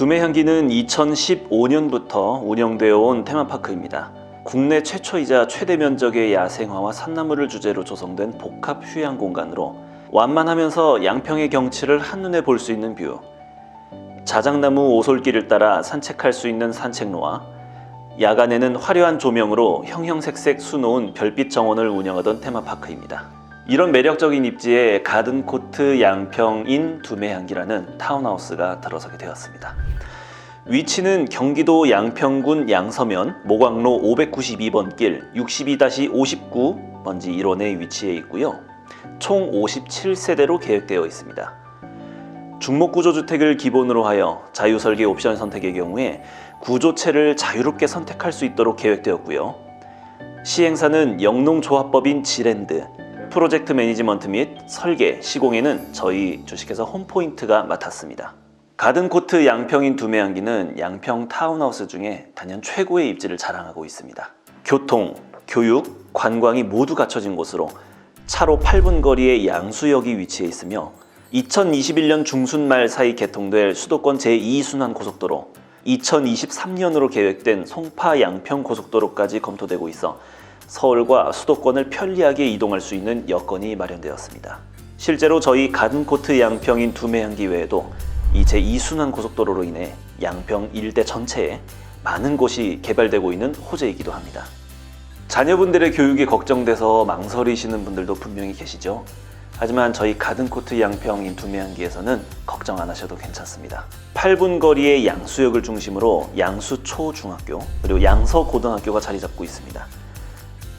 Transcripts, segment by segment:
두메향기는 2015년부터 운영되어 온 테마파크입니다. 국내 최초이자 최대 면적의 야생화와 산나물을 주제로 조성된 복합 휴양 공간으로 완만하면서 양평의 경치를 한눈에 볼 수 있는 뷰, 자작나무 오솔길을 따라 산책할 수 있는 산책로와 야간에는 화려한 조명으로 형형색색 수놓은 별빛 정원을 운영하던 테마파크입니다. 이런 매력적인 입지에 가든코트 양평인 두메향기라는 타운하우스가 들어서게 되었습니다. 위치는 경기도 양평군 양서면 모광로 592번 길 62-59 번지 1원에 위치해 있고요. 총 57세대로 계획되어 있습니다. 중목구조주택을 기본으로 하여 자유설계 옵션 선택의 경우에 구조체를 자유롭게 선택할 수 있도록 계획되었고요. 시행사는 영농조합법인 지랜드, 프로젝트 매니지먼트 및 설계, 시공에는 저희 주식회사 홈포인트가 맡았습니다. 가든코트 양평인 두메향기는 양평 타운하우스 중에 단연 최고의 입지를 자랑하고 있습니다. 교통, 교육, 관광이 모두 갖춰진 곳으로 차로 8분 거리의 양수역이 위치해 있으며 2021년 중순 말 사이 개통될 수도권 제2순환 고속도로, 2023년으로 계획된 송파 양평 고속도로까지 검토되고 있어 서울과 수도권을 편리하게 이동할 수 있는 여건이 마련되었습니다. 실제로 저희 가든코트 양평인 두메향기 외에도 이 제2순환 고속도로로 인해 양평 일대 전체에 많은 곳이 개발되고 있는 호재이기도 합니다. 자녀분들의 교육이 걱정돼서 망설이시는 분들도 분명히 계시죠. 하지만 저희 가든코트 양평 인 두메향기에서는 걱정 안 하셔도 괜찮습니다. 8분 거리의 양수역을 중심으로 양수초중학교 그리고 양서고등학교가 자리 잡고 있습니다.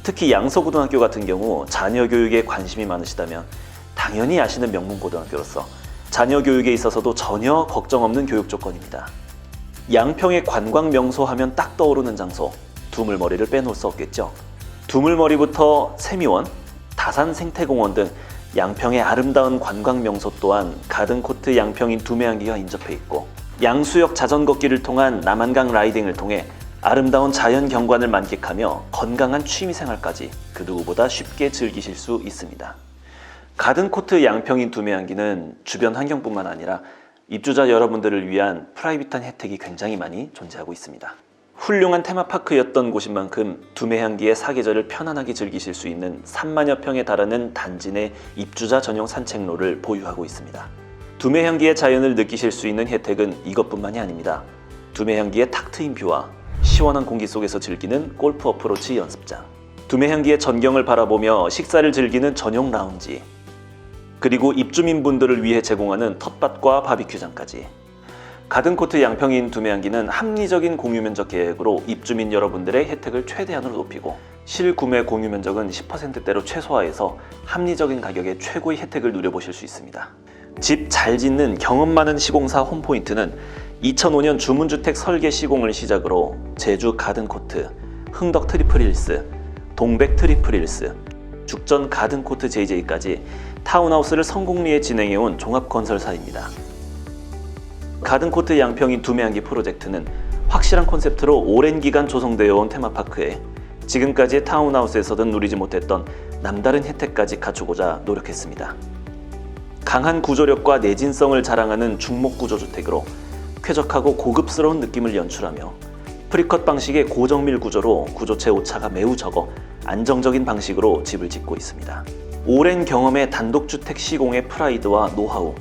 특히 양서고등학교 같은 경우 자녀 교육에 관심이 많으시다면 당연히 아시는 명문고등학교로서 자녀 교육에 있어서도 전혀 걱정 없는 교육 조건입니다. 양평의 관광 명소 하면 딱 떠오르는 장소 두물머리를 빼놓을 수 없겠죠. 두물머리부터 세미원, 다산 생태공원 등 양평의 아름다운 관광 명소 또한 가든코트 양평인 두메향기가 인접해 있고 양수역 자전거길을 통한 남한강 라이딩을 통해 아름다운 자연 경관을 만끽하며 건강한 취미생활까지 그 누구보다 쉽게 즐기실 수 있습니다. 가든코트 양평인 두메향기는 주변 환경뿐만 아니라 입주자 여러분들을 위한 프라이빗한 혜택이 굉장히 많이 존재하고 있습니다. 훌륭한 테마파크였던 곳인 만큼 두메향기의 사계절을 편안하게 즐기실 수 있는 3만여 평에 달하는 단지 내 입주자 전용 산책로를 보유하고 있습니다. 두메향기의 자연을 느끼실 수 있는 혜택은 이것뿐만이 아닙니다. 두메향기의 탁 트인 뷰와 시원한 공기 속에서 즐기는 골프 어프로치 연습장, 두메향기의 전경을 바라보며 식사를 즐기는 전용 라운지, 그리고 입주민분들을 위해 제공하는 텃밭과 바비큐장까지. 가든코트 양평인 두메향기는 합리적인 공유면적 계획으로 입주민 여러분들의 혜택을 최대한으로 높이고 실구매 공유면적은 10%대로 최소화해서 합리적인 가격에 최고의 혜택을 누려보실 수 있습니다. 집 잘 짓는 경험 많은 시공사 홈포인트는 2005년 주문주택 설계 시공을 시작으로 제주 가든코트, 흥덕 트리플힐스, 동백 트리플힐스, 죽전 가든코트 JJ까지 타운하우스를 성공리에 진행해온 종합건설사입니다. 가든코트 양평인 두메향기 프로젝트는 확실한 콘셉트로 오랜 기간 조성되어 온 테마파크에 지금까지의 타운하우스에서는 누리지 못했던 남다른 혜택까지 갖추고자 노력했습니다. 강한 구조력과 내진성을 자랑하는 중목구조주택으로 쾌적하고 고급스러운 느낌을 연출하며 프리컷 방식의 고정밀 구조로 구조체 오차가 매우 적어 안정적인 방식으로 집을 짓고 있습니다. 오랜 경험의 단독주택 시공의 프라이드와 노하우,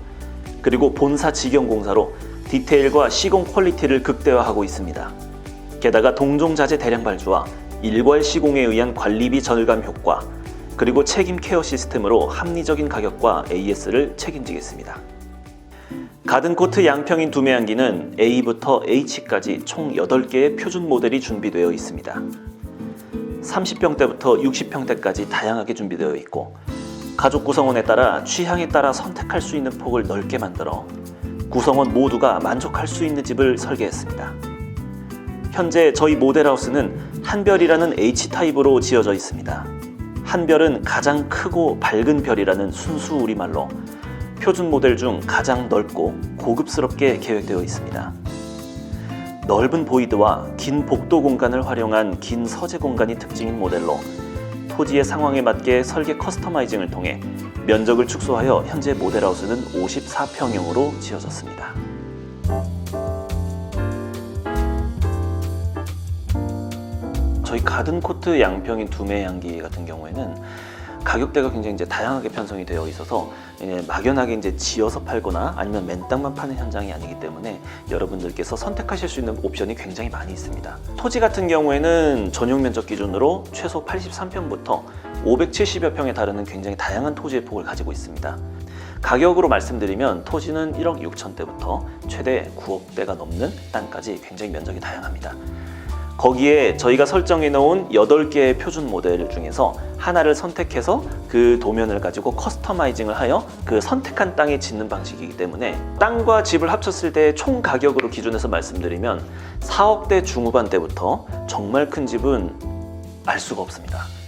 그리고 본사 직영공사로 디테일과 시공 퀄리티를 극대화하고 있습니다. 게다가 동종자재 대량 발주와 일괄 시공에 의한 관리비 절감 효과, 그리고 책임 케어 시스템으로 합리적인 가격과 AS를 책임지겠습니다. 가든코트 양평인 두메향기는 A부터 H까지 총 8개의 표준 모델이 준비되어 있습니다. 30평대부터 60평대까지 다양하게 준비되어 있고 가족 구성원에 따라 취향에 따라 선택할 수 있는 폭을 넓게 만들어 구성원 모두가 만족할 수 있는 집을 설계했습니다. 현재 저희 모델하우스는 한별이라는 H타입으로 지어져 있습니다. 한별은 가장 크고 밝은 별이라는 순수 우리말로 표준 모델 중 가장 넓고 고급스럽게 계획되어 있습니다. 넓은 보이드와 긴 복도 공간을 활용한 긴 서재 공간이 특징인 모델로 토지의 상황에 맞게 설계 커스터마이징을 통해 면적을 축소하여 현재 모델하우스는 54평형으로 지어졌습니다. 저희 가든코트 양평인 두메 향기 같은 경우에는 가격대가 굉장히 이제 다양하게 편성이 되어 있어서 예, 막연하게 이제 지어서 팔거나 아니면 맨땅만 파는 현장이 아니기 때문에 여러분들께서 선택하실 수 있는 옵션이 굉장히 많이 있습니다. 토지 같은 경우에는 전용 면적 기준으로 최소 83평부터 570여 평에 다르는 굉장히 다양한 토지의 폭을 가지고 있습니다. 가격으로 말씀드리면 토지는 1억 6천대부터 최대 9억대가 넘는 땅까지 굉장히 면적이 다양합니다. 거기에 저희가 설정해 놓은 8개의 표준 모델 중에서 하나를 선택해서 그 도면을 가지고 커스터마이징을 하여 그 선택한 땅에 짓는 방식이기 때문에 땅과 집을 합쳤을 때 총 가격으로 기준해서 말씀드리면 4억대 중후반 대부터 정말 큰 집은 알 수가 없습니다.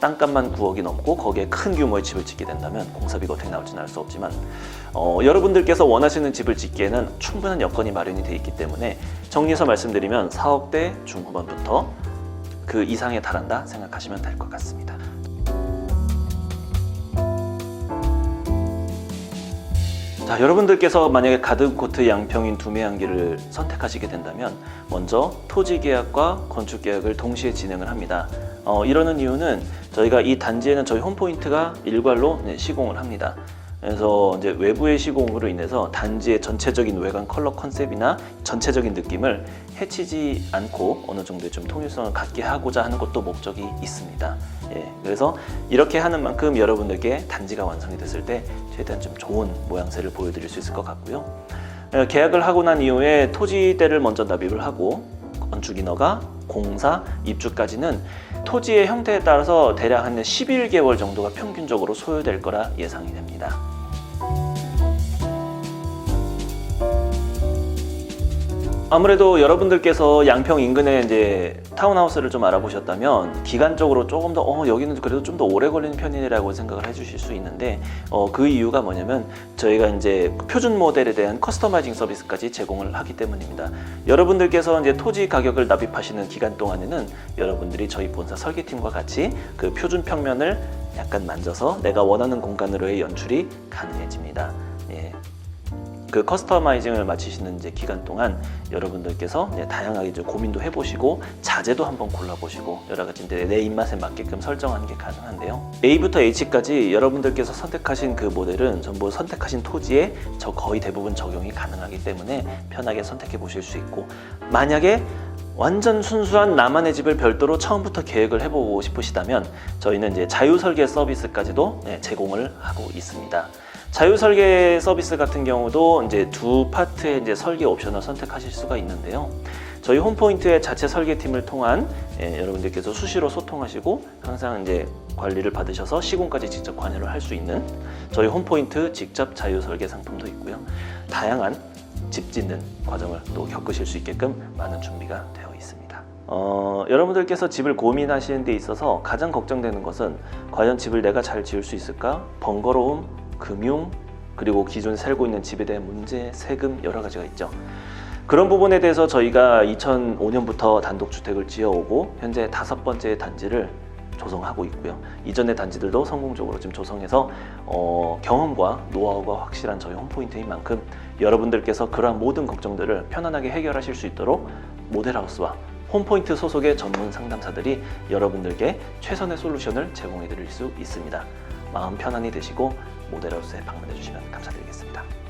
땅값만 9억이 넘고 거기에 큰 규모의 집을 짓게 된다면 공사비가 어떻게 나올지는 알 수 없지만 어, 여러분들께서 원하시는 집을 짓기에는 충분한 여건이 마련이 되어 있기 때문에 정리해서 말씀드리면 4억대 중후반부터 그 이상에 달한다 생각하시면 될 것 같습니다. 자, 여러분들께서 만약에 가든코트 양평인 두매 향기를 선택하시게 된다면 먼저 토지 계약과 건축 계약을 동시에 진행을 합니다. 어, 이러는 이유는 저희가 이 단지에는 저희 홈포인트가 일괄로 네, 시공을 합니다. 그래서 이제 외부의 시공으로 인해서 단지의 전체적인 외관 컬러 컨셉이나 전체적인 느낌을 해치지 않고 어느 정도의 좀 통일성을 갖게 하고자 하는 것도 목적이 있습니다. 예, 그래서 이렇게 하는 만큼 여러분들께 단지가 완성이 됐을 때 최대한 좀 좋은 모양새를 보여드릴 수 있을 것 같고요. 예, 계약을 하고 난 이후에 토지대를 먼저 납입을 하고 건축 인허가, 공사, 입주까지는 토지의 형태에 따라서 대략 한 11개월 정도가 평균적으로 소요될 거라 예상이 됩니다. 아무래도 여러분들께서 양평 인근에 이제 타운하우스를 좀 알아보셨다면 기간적으로 조금 더 어, 여기는 그래도 좀 더 오래 걸리는 편이라고 생각을 해주실 수 있는데 어, 그 이유가 뭐냐면 저희가 이제 표준 모델에 대한 커스터마이징 서비스까지 제공을 하기 때문입니다. 여러분들께서 이제 토지 가격을 납입하시는 기간 동안에는 여러분들이 저희 본사 설계팀과 같이 그 표준 평면을 약간 만져서 내가 원하는 공간으로의 연출이 가능해집니다. 예. 그 커스터마이징을 마치시는 이제 기간 동안 여러분들께서 이제 다양하게 이제 고민도 해보시고 자재도 한번 골라보시고 여러 가지 이제 내 입맛에 맞게끔 설정하는 게 가능한데요. A부터 H까지 여러분들께서 선택하신 그 모델은 전부 선택하신 토지에 저 거의 대부분 적용이 가능하기 때문에 편하게 선택해 보실 수 있고 만약에 완전 순수한 나만의 집을 별도로 처음부터 계획을 해보고 싶으시다면 저희는 이제 자유 설계 서비스까지도 네, 제공을 하고 있습니다. 자유 설계 서비스 같은 경우도 이제 두 파트의 이제 설계 옵션을 선택하실 수가 있는데요. 저희 홈포인트의 자체 설계팀을 통한 예, 여러분들께서 수시로 소통하시고 항상 이제 관리를 받으셔서 시공까지 직접 관여를 할 수 있는 저희 홈포인트 직접 자유 설계 상품도 있고요. 다양한 집 짓는 과정을 또 겪으실 수 있게끔 많은 준비가 되어 있습니다. 어, 여러분들께서 집을 고민하시는 데 있어서 가장 걱정되는 것은 과연 집을 내가 잘 지을 수 있을까? 번거로움, 금융, 그리고 기존에 살고 있는 집에 대한 문제, 세금 여러 가지가 있죠. 그런 부분에 대해서 저희가 2005년부터 단독주택을 지어오고 현재 다섯 번째 단지를 조성하고 있고요. 이전의 단지들도 성공적으로 지금 조성해서 어, 경험과 노하우가 확실한 저희 홈포인트인 만큼 여러분들께서 그러한 모든 걱정들을 편안하게 해결하실 수 있도록 모델하우스와 홈포인트 소속의 전문 상담사들이 여러분들께 최선의 솔루션을 제공해 드릴 수 있습니다. 마음 편안히 되시고 모델하우스에 방문해 주시면 감사드리겠습니다.